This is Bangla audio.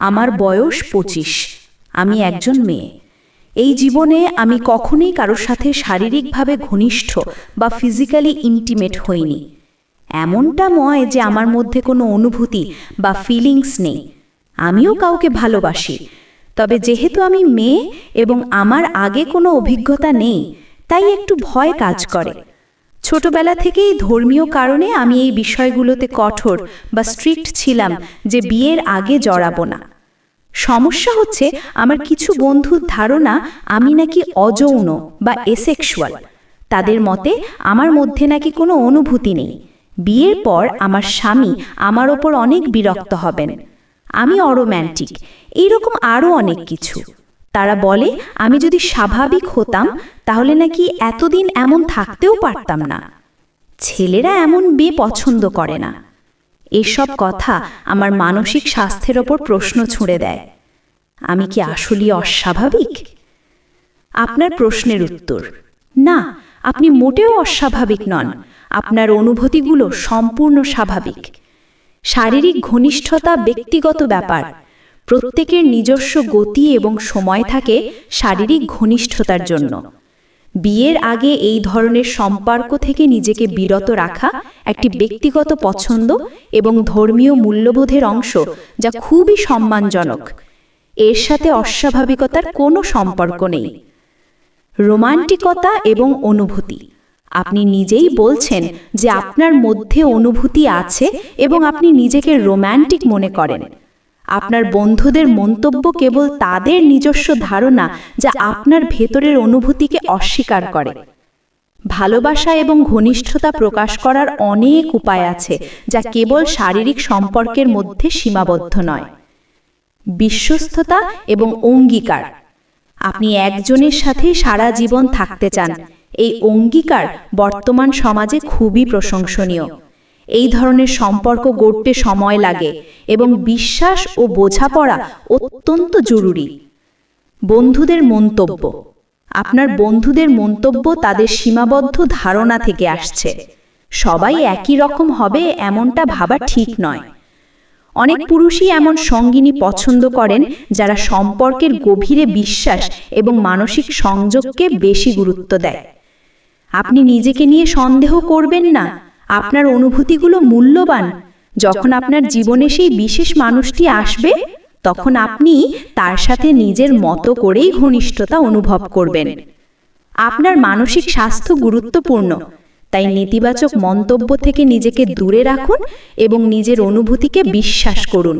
আমার বয়স পঁচিশ। আমি একজন মেয়ে। এই জীবনে আমি কখনোই কারোর সাথে শারীরিকভাবে ঘনিষ্ঠ বা ফিজিক্যালি ইন্টিমেট হইনি। এমনটা নয় যে আমার মধ্যে কোনো অনুভূতি বা ফিলিংস নেই। আমিও কাউকে ভালোবাসি। তবে যেহেতু আমি মেয়ে এবং আমার আগে কোনো অভিজ্ঞতা নেই, তাই একটু ভয় কাজ করে। ছোটবেলা থেকেই ধর্মীয় কারণে আমি এই বিষয়গুলোতে কঠোর বা স্ট্রিক্ট ছিলাম যে বিয়ের আগে জড়াবো না। সমস্যা হচ্ছে আমার কিছু বন্ধুর ধারণা আমি নাকি অযৌন বা এসেক্সুয়াল তাদের মতে, আমার মধ্যে নাকি কোনো অনুভূতি নেই। বিয়ের পর আমার স্বামী আমার ওপর অনেক বিরক্ত হবেন। আমি অরোম্যান্টিক, এইরকম আরও অনেক কিছু। তারা বলে, আমি যদি স্বাভাবিক হতাম, তাহলে নাকি এতদিন এমন থাকতেও পারতাম না। ছেলেরা এমন বিয়ে পছন্দ করে না। এসব কথা আমার মানসিক স্বাস্থ্যের ওপর প্রশ্ন ছুঁড়ে দেয়। আমি কি আসলেই অস্বাভাবিক? আপনার প্রশ্নের উত্তর। না আপনি মোটেও অস্বাভাবিক নন। আপনার অনুভূতিগুলো সম্পূর্ণ স্বাভাবিক। শারীরিক ঘনিষ্ঠতা ব্যক্তিগত ব্যাপার। প্রত্যেকের নিজস্ব গতি এবং সময় থাকে শারীরিক ঘনিষ্ঠতার জন্য। বিয়ের আগে এই ধরনের সম্পর্ক থেকে নিজেকে বিরত রাখা একটি ব্যক্তিগত পছন্দ এবং ধর্মীয় মূল্যবোধের অংশ যা খুবই সম্মানজনক। এর সাথে অস্বাভাবিকতার কোনো সম্পর্ক নেই। রোমান্টিকতা এবং অনুভূতি। আপনি নিজেই বলছেন যে আপনার মধ্যে অনুভূতি আছে এবং আপনি নিজেকে রোম্যান্টিক মনে করেন। আপনার বন্ধুদের মন্তব্য কেবল তাদের নিজস্ব ধারণা যা আপনার ভেতরের অনুভূতিকে অস্বীকার করে। ভালোবাসা এবং ঘনিষ্ঠতা প্রকাশ করার অনেক উপায় আছে যা কেবল শারীরিক সম্পর্কের মধ্যে সীমাবদ্ধ নয়। বিশ্বস্ততা এবং অঙ্গীকার। আপনি একজনের সাথে সারা জীবন থাকতে চান। এই অঙ্গীকার বর্তমান সমাজে খুবই প্রশংসনীয়। এই ধরনের সম্পর্ক গড়তে সময় লাগে এবং বিশ্বাস ও বোঝাপড়া অত্যন্ত জরুরি। বন্ধুদের মন্তব্য। আপনার বন্ধুদের মন্তব্য তাদের সীমাবদ্ধ ধারণা থেকে আসছে। সবাই একই রকম হবে এমনটা ভাবা ঠিক নয়। অনেক পুরুষই এমন সঙ্গিনী পছন্দ করেন যারা সম্পর্কের গভীরে বিশ্বাস এবং মানসিক সংযোগকে বেশি গুরুত্ব দেয়। আপনি নিজেকে নিয়ে সন্দেহ করবেন না। আপনার অনুভূতিগুলো মূল্যবান। যখন আপনার জীবনে সেই বিশেষ মানুষটি আসবে তখন আপনি তার সাথে নিজের মতো করেই ঘনিষ্ঠতা অনুভব করবেন। আপনার মানসিক স্বাস্থ্য গুরুত্বপূর্ণ। তাই নেতিবাচক মন্তব্য থেকে নিজেকে দূরে রাখুন এবং নিজের অনুভূতিকে বিশ্বাস করুন।